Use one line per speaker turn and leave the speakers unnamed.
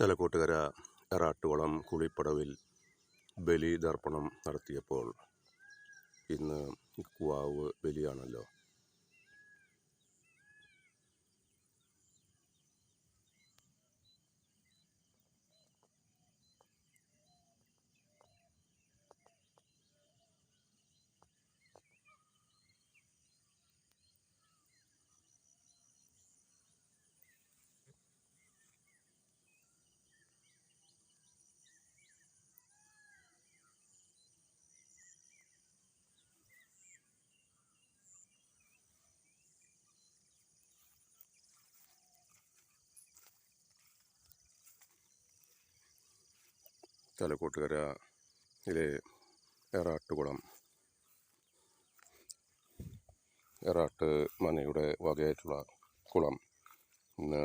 തലക്കോട്ടുകര എറാട്ടുകുളം കുളിപ്പടവിൽ ബലിതർപ്പണം നടത്തിയപ്പോൾ ഇന്ന് കുവാവ് ബലിയാണല്ലോ. തലക്കോട്ടുകരയിലെ എറാട്ടുകുളം. എറാട്ട് മനയുടെ വകയായിട്ടുള്ള കുളം. ഇന്ന്